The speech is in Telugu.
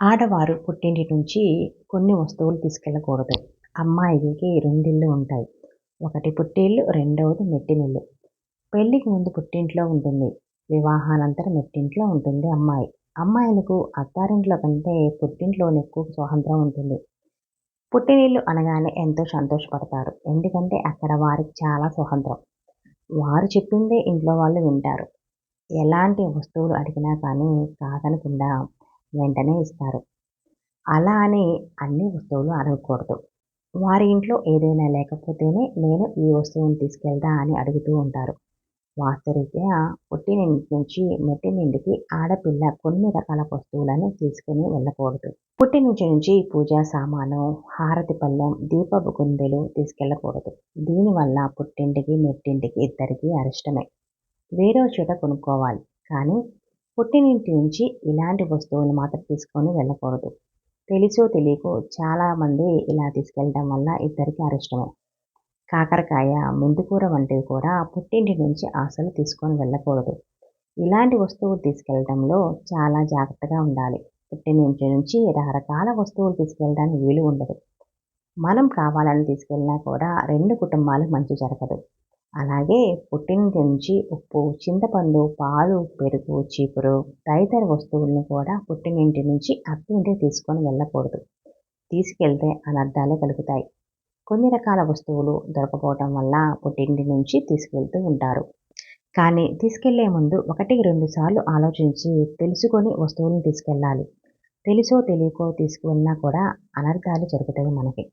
ఆడవారు పుట్టింటి నుంచి కొన్ని వస్తువులు తీసుకెళ్ళకూడదు. అమ్మాయిలకి రెండిళ్ళు ఉంటాయి. ఒకటి పుట్టిల్లు రెండవది మెట్టినిల్లు. పెళ్ళికి ముందు పుట్టింట్లో ఉంటుంది. వివాహానంతరం మెట్టింట్లో ఉంటుంది అమ్మాయి. అమ్మాయిలకు అత్తారింట్లో కంటే పుట్టింట్లోనే ఎక్కువ స్వాతంత్రం ఉంటుంది. పుట్టినిల్లు అనగానే ఎంతో సంతోషపడతారు. ఎందుకంటే అక్కడ వారికి చాలా స్వాతంత్రం. వారు చెప్పిందే ఇంట్లో వాళ్ళు వింటారు. ఎలాంటి వస్తువులు అడిగినా కానీ కాదనకుండా వెంటనే ఇస్తారు. అలా అని అన్ని వస్తువులు అడగకూడదు. వారి ఇంట్లో ఏదైనా లేకపోతేనే నేను ఈ వస్తువుని తీసుకెళ్దా అని అడుగుతూ ఉంటారు. వాస్తరీత్యా పుట్టినింటి నుంచి మెట్టినింటికి ఆడపిల్ల కొన్ని రకాల వస్తువులను తీసుకుని వెళ్ళకూడదు. పుట్టినింటి నుంచి పూజా సామాను హారతి పళ్ళెం దీపపు కుందెలు తీసుకెళ్ళకూడదు. దీనివల్ల పుట్టింటికి మెట్టింటికి ఇద్దరికీ అరిష్టమే. వేరే చోట కొనుక్కోవాలి. కానీ పుట్టినింటి నుంచి ఇలాంటి వస్తువులు మాత్రం తీసుకొని వెళ్ళకూడదు. తెలుసో తెలియకో చాలామంది ఇలా తీసుకెళ్ళడం వల్ల ఇద్దరికి అరిష్టమే కాకరకాయ మెంతికూర వంటివి కూడా పుట్టింటి నుంచి అసలు తీసుకొని వెళ్ళకూడదు. ఇలాంటి వస్తువులు తీసుకెళ్ళడంలో చాలా జాగ్రత్తగా ఉండాలి. పుట్టినింటి నుంచి రకరకాల వస్తువులు తీసుకెళ్ళడానికి వీలు ఉండదు. మనం కావాలని తీసుకెళ్ళినా కూడా రెండు కుటుంబాలు మంచి జరగదు. అలాగే పుట్టింటి నుంచి ఉప్పు చింతపండు పాలు పెరుగు చీపురు తదితర వస్తువులను కూడా పుట్టినింటి నుంచి అత్తింటికి తీసుకొని వెళ్ళకూడదు. తీసుకెళ్తే అనర్థాలే కలుగుతాయి. కొన్ని రకాల వస్తువులు దొరకపోవటం వల్ల పుట్టింటి నుంచి తీసుకెళ్తూ ఉంటారు. కానీ తీసుకెళ్ళే ముందు ఒకటికి రెండు సార్లు ఆలోచించి తెలుసుకొని వస్తువులను తీసుకెళ్ళాలి. తెలుసో తెలియకో తీసుకువెళ్ళినా కూడా అనర్థాలు జరుగుతాయి మనకి.